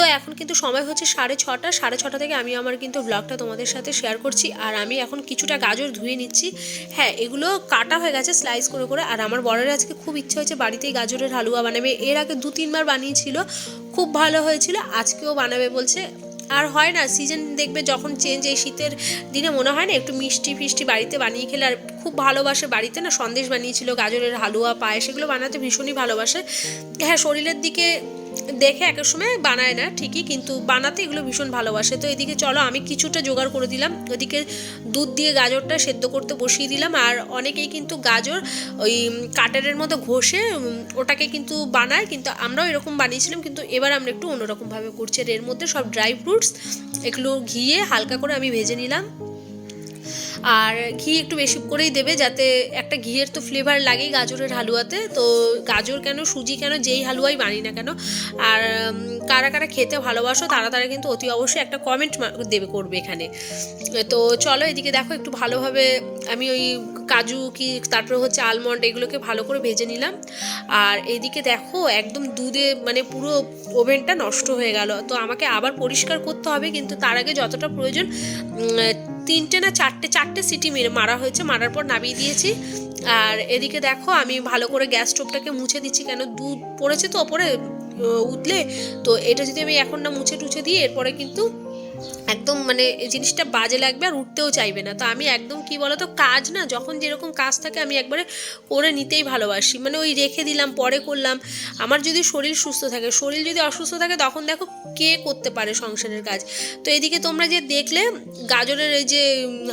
তো এখন কিন্তু সময় হচ্ছে সাড়ে ছটা সাড়ে ছটা থেকে আমি আমার কিন্তু ব্লগটা তোমাদের সাথে শেয়ার করছি। আর আমি এখন কিছুটা গাজর ধুয়ে নিচ্ছি। হ্যাঁ এগুলো কাটা হয়ে গেছে স্লাইস করে করে। আর আমার বরের আজকে খুব ইচ্ছে হয়েছে বাড়িতেই গাজরের হালুয়া বানাবে। এর আগে দু, তিনবার বানিয়েছিল। খুব ভালো হয়েছিল। আজকেও বানাবে বলছে। আর হয় না সিজন দেখবে যখন চেঞ্জ এই শীতের দিনে মনে হয় না, একটু মিষ্টি ফিষ্টি বাড়িতে বানিয়ে খেলে। আর খুব ভালোবাসে বাড়িতে না, সন্দেশ বানিয়েছিল গাজরের হালুয়া, পায়েস, এগুলো বানাতে ভীষণই ভালোবাসে। হ্যাঁ শরীরের দিকে দেখে একের সময় বানায় না, ঠিকই, কিন্তু বানাতে এগুলো ভীষণ ভালোবাসে। তো এদিকে চলো, আমি কিছুটা জোগাড় করে দিলাম। ওদিকে দুধ দিয়ে গাজরটা সেদ্ধ করতে বসিয়ে দিলাম। আর অনেকেই কিন্তু গাজর ওই কাটারের মতো ঘষে ওটাকে কিন্তু বানায়, কিন্তু আমরাও এরকম বানিয়েছিলাম, কিন্তু এবার আমরা একটু অন্যরকমভাবে করছি। আর এর মধ্যে সব ড্রাই ফ্রুটস এগুলো ঘিয়ে হালকা করে আমি ভেজে নিলাম। আর ঘি একটু বেশি করেই দেবে যাতে একটা ঘিয়ের তো ফ্লেভার লাগেই গাজরের হালুয়াতে। তো গাজর কেন, সুজি কেন, যেই হালুয়াই বানি না কেন। আর কারা কারা খেতে ভালোবাসো তারা তারা কিন্তু অতি অবশ্যই একটা কমেন্ট দেবে, করবে এখানে। তো চলো এদিকে দেখো একটু ভালোভাবে আমি ওই কাজু কি, তারপরে হচ্ছে আলমন্ড এগুলোকে ভালো করে ভেজে নিলাম। আর এইদিকে দেখো একদম দুধে মানে পুরো ওভেনটা নষ্ট হয়ে গেল। তো আমাকে আবার পরিষ্কার করতে হবে কিন্তু তার আগে যতটা প্রয়োজন তিনটে না চারটে চারটে সিটি মেরে মারা হয়েছে, মারার পর নামিয়ে দিয়েছি। আর এদিকে দেখো, আমি ভালো করে গ্যাস স্টোভটাকে মুছে দিচ্ছি কেন? দুধ পড়েছে তো ওপরে উঠলে। তো এটা যদি আমি এখন না মুছে টুছে দিই, এরপরে কিন্তু একদম মানে জিনিসটা বাজে লাগবে আর উঠতেও চাইবে না। তো আমি একদম কি বলতো, কাজ না, যখন যেরকম কাজ থাকে আমি একবারে করে নিতেই ভালোবাসি। মানে ওই রেখে দিলাম, পরে করলাম। আমার যদি শরীর সুস্থ থাকে, শরীর যদি অসুস্থ থাকে তখন দেখো কে করতে পারে সংসারের কাজ। তো এদিকে তোমরা যে দেখলে, গাজরের এই যে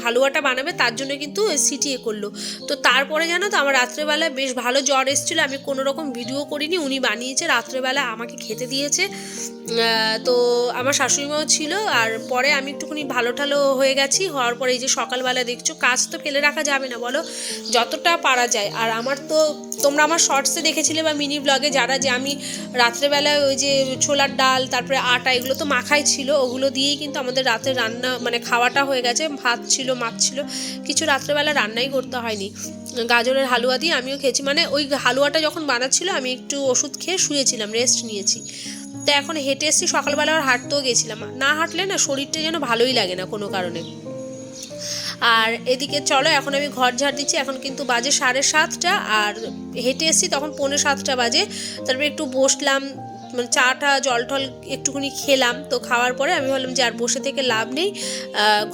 হালুয়াটা বানাবে তার জন্য কিন্তু সিটিয়ে করল। তো তারপরে জানো তো, আমার রাত্রেবেলা বেশ ভালো জ্বর এসেছিল, আমি কোনো রকম ভিডিও করিনি, উনি বানিয়েছে, রাত্রেবেলা আমাকে খেতে দিয়েছে। তো আমার শাশুড়িমাও ছিল আর পরে আমি একটুখানি ভালো ঠালো হয়ে গেছি, হওয়ার পরে এই যে সকালবেলা দেখছ, কাজ তো ফেলে রাখা যাবে না, বলো? যতটা পারা যায়। আর আমার তো, তোমরা আমার শর্টসে দেখেছিলে বা মিনি ব্লগে যারা যে আমি রাত্রেবেলায় ওই যে ছোলার ডাল, তারপরে আটা, এগুলো তো মাখাই ছিল, ওগুলো দিয়েই কিন্তু আমাদের রাতের রান্না মানে খাওয়াটা হয়ে গেছে, ভাত ছিল, মাছ ছিল, কিছু রাত্রেবেলা রান্নাই করতে হয়নি। গাজরের হালুয়া দিয়ে আমিও খেয়েছি মানে ওই হালুয়াটা যখন বানাচ্ছিল, আমি একটু ওষুধ খেয়ে শুয়েছিলাম রেস্ট নিয়েছি। তো এখন হেঁটে এসেছি, সকালবেলা আর হাঁটতেও গেছিলাম। না হাঁটলে না শরীরটা যেন ভালোই লাগে না কোনো কারণে। আর এদিকে চলো, এখন আমি ঘর ঝাড় দিচ্ছি, এখন কিন্তু বাজে সাড়ে সাতটা, আর হেঁটে এসেছি তখন পৌনে সাতটা বাজে। তারপরে একটু বসলাম মানে চাটা, জল টল একটুখানি খেলাম, তো খাওয়ার পরে আমি ভাবলাম যে আর বসে থেকে লাভ নেই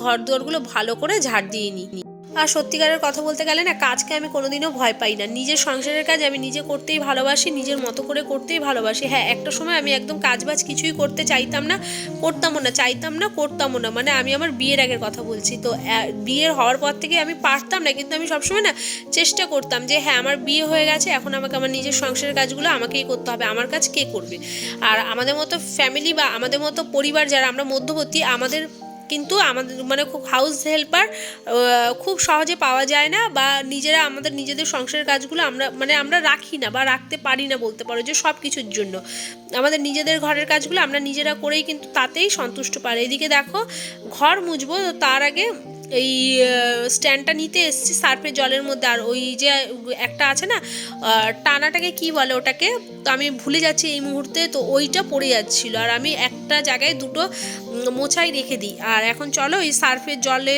ঘর দুয়ারগুলো ভালো করে ঝাড় দিয়ে নিই। আর সত্যিকারের কথা বলতে গেলে না, কাজকে আমি কোনোদিনও ভয় পাই না। নিজের সংসারের কাজ আমি নিজে করতেই ভালোবাসি, নিজের মতো করে করতেই ভালোবাসি। হ্যাঁ একটা সময় আমি একদম কাজ বাজ কিছুই করতে চাইতাম না, করতামও না, চাইতাম না, করতামও না। মানে আমি আমার বিয়ের আগের কথা বলছি। তো বিয়ের হওয়ার পর থেকে আমি পারতাম না, কিন্তু আমি সবসময় না চেষ্টা করতাম যে হ্যাঁ আমার বিয়ে হয়ে গেছে, এখন আমাকে আমার নিজের সংসারের কাজগুলো আমাকেই করতে হবে। আমার কাজ কে করবে? আর আমাদের মতো ফ্যামিলি বা আমাদের মতো পরিবার যারা আমরা মধ্যবর্তী, আমাদের কিন্তু আমাদের মানে খুব হাউস হেল্পার খুব সহজে পাওয়া যায় না বা নিজেরা আমাদের নিজেদের সংসারের কাজগুলো আমরা মানে আমরা রাখি না বা রাখতে পারি না বলতে পারো যে সব কিছুর জন্য। আমাদের নিজেদের ঘরের কাজগুলো আমরা নিজেরা করেই কিন্তু তাতেই সন্তুষ্ট পারে। এদিকে দেখো, ঘর মুছবো তার আগে এই স্ট্যান্ডটা নিতে এসেছি সার্ফের জলের মধ্যে। আর ওই যে একটা আছে না টানাটাকে কি বলে ওটাকে? তো আমি ভুলে যাচ্ছি এই মুহূর্তে, তো ওইটা পড়ে যাচ্ছিল। আর আমি একটা জায়গায় দুটো মোছাই রেখে দিই। আর এখন চলো ওই সার্ফের জলে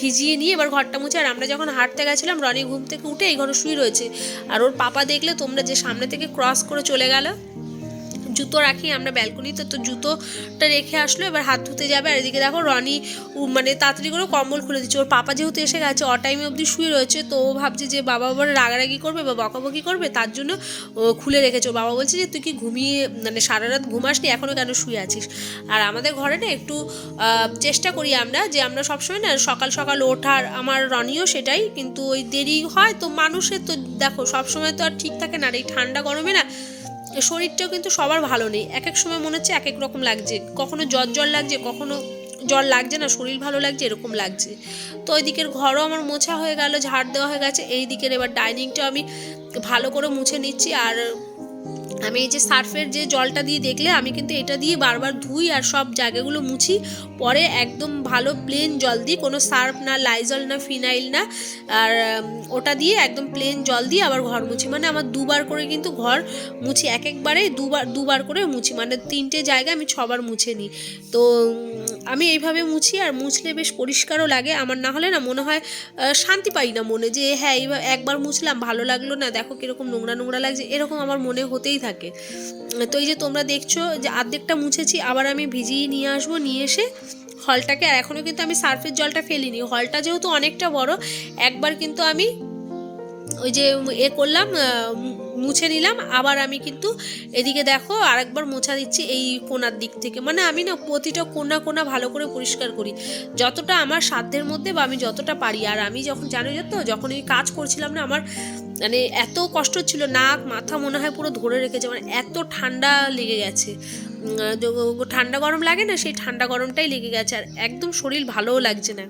ভিজিয়ে নিয়ে এবার ঘরটা মুছে। আর আমরা যখন হাঁটতে গেছিলাম, রনি ঘুম থেকে উঠে এই ঘরে শুয়ে রয়েছে। আর ওর পাপা দেখলে তোমরা যে সামনে থেকে ক্রস করে চলে গেল জুতো রাখি, আমরা ব্যালকনিতে তো জুতোটা রেখে আসলো, এবার হাত ধুতে যাবে। আর এদিকে দেখো রনি মানে তাড়াতাড়ি করে কম্বল খুলে দিচ্ছে। ওর পাপা যেহেতু এসে গেছে অ টাইমে অবধি শুয়ে রয়েছে, তো ও ভাবছে যে বাবা আবার রাগারাগি করবে বা বকাবকি করবে, তার জন্য খুলে রেখেছে। বাবা বলছে যে, তুই কি ঘুমিয়ে মানে সারা রাত ঘুমাসনি? এখনও কেন শুয়ে আছিস? আর আমাদের ঘরে না একটু চেষ্টা করি আমরা যে আমরা সবসময় না সকাল সকাল ওঠার, আমার রনিও সেটাই, কিন্তু ওই দেরি হয় তো মানুষের তো, দেখো সবসময় তো আর ঠিক থাকে না। আর এই ঠান্ডা গরমে না শরীরটাও কিন্তু সবার ভালো নেই। এক এক সময় মনে হচ্ছে এক এক রকম লাগছে। কখনো জ্বর জ্বর লাগছে, কখনো জ্বর লাগছে না, শরীর ভালো লাগছে, এরকম লাগছে। তো ওই দিকের ঘরও আমার মোছা হয়ে গেল, ঝাড় দেওয়া হয়ে গেছে। এই দিকের এবার ডাইনিংটা আমি ভালো করে মুছে নিচ্ছি। আর আমি এই যে সার্ফের যে জলটা দিয়ে দেখলে, আমি কিন্তু এটা দিয়ে বারবার ধুই আর সব জায়গাগুলো মুছি। পরে একদম ভালো প্লেন জল দিই, কোনো সার্ফ না লাইজল না ফিনাইল না, আর ওটা দিয়ে একদম প্লেন জল দিয়ে আবার ঘর মুছি। মানে আমার দুবার করে কিন্তু ঘর মুছি, এক একবারে দুবার দুবার করে মুছি। মানে তিনটে জায়গা আমি ছবার মুছে নিই। তো আমি এইভাবে মুছি আর মুছলে বেশ পরিষ্কারও লাগে। আমার না হলে না মনে হয় শান্তি পাই না মনে যে হ্যাঁ এইবার একবার মুছলাম, ভালো লাগল না, দেখো কীরকম নোংরা নোংরা লাগছে। এরকম আমার মনে হতেই থাকে। তো এই যে তোমরা দেখছ যে আর্ধেকটা মুছেছি, আবার আমি ভিজিয়ে নিয়ে আসব, নিয়ে এসে হলটাকে, আর এখনও কিন্তু আমি সার্ফের জলটা ফেলিনি। হলটা যেহেতু অনেকটা বড়, একবার কিন্তু আমি ওই যে এ করলাম মুছে নিলাম। আবার আমি কিন্তু এদিকে দেখো আরেকবার মোছা দিচ্ছি এই কোনার দিক থেকে। মানে আমি না প্রতিটা কোনা কোনা ভালো করে পরিষ্কার করি। যতটা আমার সাধ্যের মধ্যে বা আমি যতটা পারি। আর আমি যখন জানো তো, যখন এই কাজ করছিলাম না, আমার মানে এত কষ্ট ছিল, নাক, মাথা মনে হয় পুরো ধরে রেখেছে। মানে এত ঠান্ডা লেগে গেছে। ঠান্ডা গরম লাগে না, সেই ঠান্ডা গরমটাই লেগে গেছে। আর একদম শরীর ভালোও লাগছে না।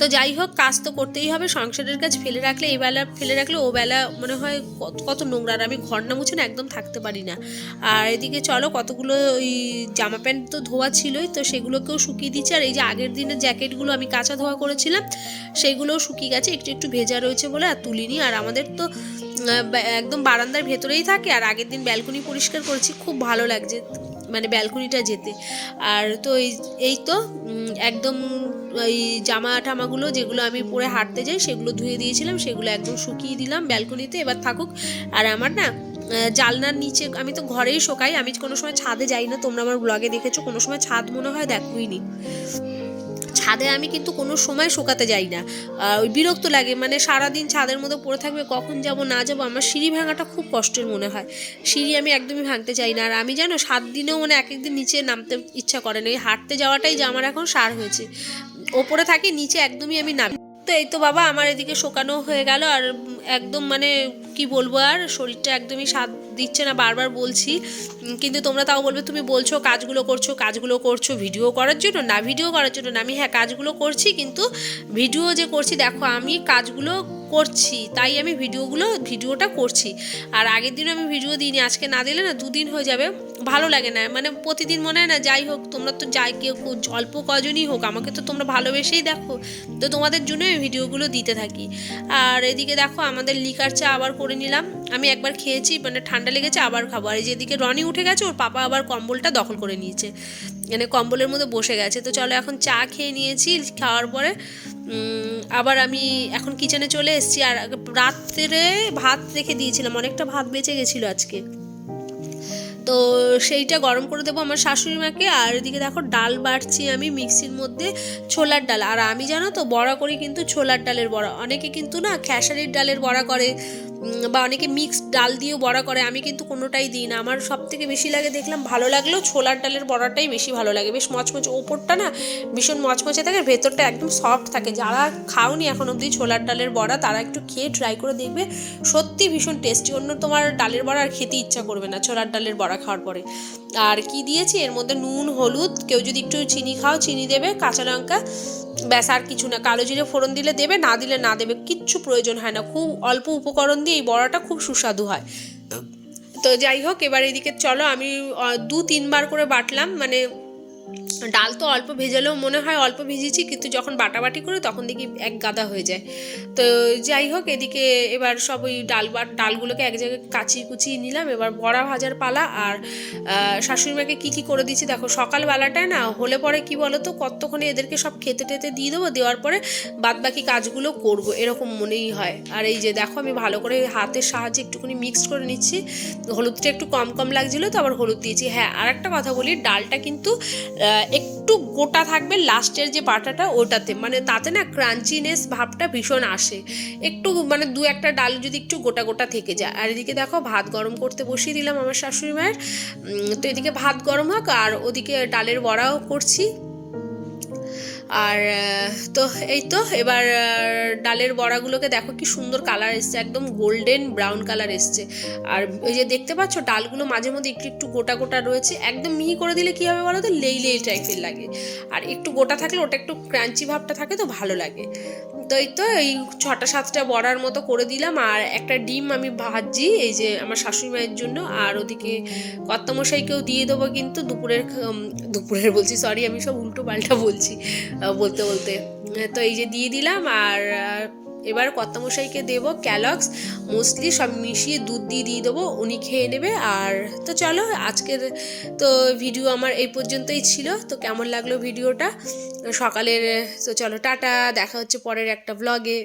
তো যাই হোক, কাজ তো করতেই হবে। সংসারের কাজ ফেলে রাখলে এই বেলা ফেলে রাখলে ও বেলা মনে হয় কত নোংরা। আর আমি ঘর না মুছে না একদম থাকতে পারি না। আর এদিকে চলো, কতগুলো ওই জামা প্যান্ট তো ধোয়া ছিলই, তো সেগুলোকেও শুকিয়ে দিচ্ছি। আর এই যে আগের দিনের জ্যাকেটগুলো আমি কাঁচা ধোয়া করেছিলাম, সেগুলোও শুকিয়ে গেছে। একটু একটু ভেজা রয়েছে বলে আর তুলিনি। আর আমাদের তো একদম বারান্দার ভেতরেই থাকে। আর আগের দিন ব্যালকনি পরিষ্কার করেছি, খুব ভালো লাগছে। মানে ব্যালকনিটা যেতে। আর তো এই এই তো একদম ওই জামা টামাগুলো যেগুলো আমি পরে হাঁটতে যাই, সেগুলো ধুয়ে দিয়েছিলাম, সেগুলো একদম শুকিয়ে দিলাম ব্যালকনিতে। এবার থাকুক। আর আমার না জালনার নিচে, আমি তো ঘরেই শোকাই, আমি কোনো সময় ছাদে যাই না। তোমরা আমার ব্লগে দেখেছ, কোনো সময় ছাদ মনে হয় দেখোইনি। ছাদে আমি কিন্তু কোনো সময় শোকাতে যাই না। ওই বিরক্ত লাগে মানে সারাদিন ছাদের মধ্যে পড়ে থাকবে, কখন যাব না যাব, আমার সিঁড়ি ভাঙাটা খুব কষ্টের মনে হয়। সিঁড়ি আমি একদমই ভাঙতে চাই না। আর আমি জানো, সাত দিনেও মানে এক একদিন নিচে নামতে ইচ্ছা করে না। এই হাঁটতে যাওয়াটাই যে আমার এখন সার হয়েছে। ওপরে থাকি, নিচে একদমই আমি নামি তো এই তো বাবা, আমার এদিকে শোকানো হয়ে গেল। আর একদম মানে কি বলব আর, শরীরটা একদমই স্বাদ দিচ্ছে না বারবার বলছি কিন্তু তোমরা তাও বলবে, তুমি বলছো কাজগুলো করছ কাজগুলো করছ, ভিডিও করার জন্য না, ভিডিও করার জন্য না। আমি হ্যাঁ কাজগুলো করছি, কিন্তু ভিডিও যে করছি, দেখো আমি কাজগুলো করছি, তাই আমি ভিডিওগুলো, ভিডিওটা করছি। আর আগের দিনও আমি ভিডিও দিইনি, আজকে না দিলে না দুদিন হয়ে যাবে, ভালো লাগে না। মানে প্রতিদিন মনে হয় না, যাই হোক, তোমরা তো যাই, কেউ অল্প কজনই হোক, আমাকে তো তোমরা ভালোবেসেই দেখো। তো তোমাদের জন্য আমি ভিডিওগুলো দিতে থাকি। আর এদিকে দেখো, আমাদের লিকার চা আবার করে নিলাম। আমি একবার খেয়েছি মানে ঠান্ডা লেগেছে, আবার খাব। আর যেদিকে রনি উঠে গেছে, ওর পাপা আবার কম্বলটা দখল করে নিয়েছে। মানে কম্বলের মধ্যে বসে গেছে। তো চলো এখন চা খেয়ে নিয়েছি, খাওয়ার পরে আবার আমি এখন কিচেনে চলে এসেছি আর রাত্রে ভাত রেখে দিয়েছিলাম, অনেকটা ভাত বেঁচে গেছিল আজকে। তো সেইটা গরম করে দেবো আমার শাশুড়ি মাকে। আর এদিকে দেখো ডাল বাড়ছি আমি মিক্সির মধ্যে ছোলার ডাল। আর আমি জানো তো বড়া করি কিন্তু ছোলার ডালের বড়া। অনেকে কিন্তু না খেসারির ডালের বড়া করে বা অনেকে মিক্সড ডাল দিয়েও বড়া করে। আমি কিন্তু কোনোটাই দিই না। আমার সব থেকে বেশি লাগে দেখলাম ভালো লাগল ছোলার ডালের বড়াটাই বেশি ভালো লাগে। বেশ মচমচ, ওপরটা না ভীষণ মচমচে থাকে ভেতরটা একদম সফট থাকে। যারা খাওনি এখন অবধি ছোলার ডালের বড়া, তারা একটু খেয়ে ট্রাই করে দেখবে। সত্যি ভীষণ টেস্টি অন্য তোমার ডালের বড়া আর খেতে ইচ্ছা করবে না ছোলার ডালের বড়া। খাওয়ার পরে। আর কি দিয়েছি? এর মধ্যে নুন, হলুদ, কেউ যদি একটু চিনি খাও, চিনি দেবে, কাঁচা লঙ্কা, ব্যাস আর কিছু না। কালো জিরে ফোড়ন দিলে দেবে, না দিলে না দেবে, কিচ্ছু প্রয়োজন হয় না। খুব অল্প উপকরণ দিয়ে এই বড়াটা খুব সুস্বাদু হয়। তো যাই হোক, এবার এদিকে চলো, আমি দু তিনবার করে বাটলাম মানে ডাল তো অল্প ভেজালেও মনে হয় অল্প ভিজেছি কিন্তু যখন বাটাবাটি করে তখন দেখি এক গাদা হয়ে যায়। তো যাই হোক এদিকে এবার সব ওই ডাল বাট ডালগুলোকে এক জায়গায় কাচিয়ে কুচিয়ে নিলাম। এবার বড়া ভাজার পালা আর আহ, শাশুড়ি মাকে কী কী করে দিচ্ছি দেখো সকালবেলাটায় না হলে পরে কি বলো তো কতক্ষণে এদেরকে সব খেতে টেতে দিয়ে দেবো দেওয়ার পরে বাদ বাকি কাজগুলো করব এরকম মনেই হয়। আর এই যে দেখো আমি ভালো করে হাতের সাহায্যে একটুখানি মিক্সড করে নিচ্ছি। হলুদটা একটু কম কম লাগছিল তো আবার হলুদ দিয়েছি। হ্যাঁ আর একটা কথা বলি ডালটা কিন্তু একটু গোটা থাকবে লাস্টের যে পাটাটা ওটাতে। মানে তাতে না ক্রাঞ্চিনেস ভাবটা ভীষণ আসে। একটু মানে দু একটা ডাল যদি একটু গোটা গোটা থেকে যায়। আর এদিকে দেখো ভাত গরম করতে বসিয়ে দিলাম আমার শাশুড়ি মায়ের। তো এদিকে ভাত গরম হোক আর ওদিকে ডালের বড়াও করছি। আর তো এই তো, এবার ডালের বড়াগুলোকে দেখো কি সুন্দর কালার এসছে, একদম গোল্ডেন ব্রাউন কালার এসছে। আর ওই যে দেখতে পাচ্ছ, ডালগুলো মাঝে মধ্যে একটু একটু গোটা গোটা রয়েছে, একদম মিহি করে দিলে কী হবে বলো তো লেই লেই টাইপের লাগে। আর একটু গোটা থাকলে ওটা একটু ক্রাঞ্চি ভাবটা থাকে তো ভালো লাগে। এই তো এই ছটা সাতটা বড়ার মতো করে দিলাম, আর একটা ডিম আমি ভাজি, এই যে আমার শাশুড়ি মায়ের জন্য, আর ওদিকে কর্তামশাইকেও দিয়ে দেবো কিন্তু দুপুরের দুপুরের বলছি সরি আমি সব উল্টো পাল্টা বলছি বলতে বলতে। তো এই যে দিয়ে দিলাম, আর এবার কর্তামশাইকে দেবো ক্যালক্স মোস্টলি সব মিশিয়ে দুধ দিয়ে দিয়ে দেবো, উনি খেয়ে নেবে। আর তো চলো, আজকের তো ভিডিও আমার এই পর্যন্তই ছিল। তো কেমন লাগল ভিডিওটা সকালের, তো চলো, টাটা, দেখা হচ্ছে পরের একটা ব্লগে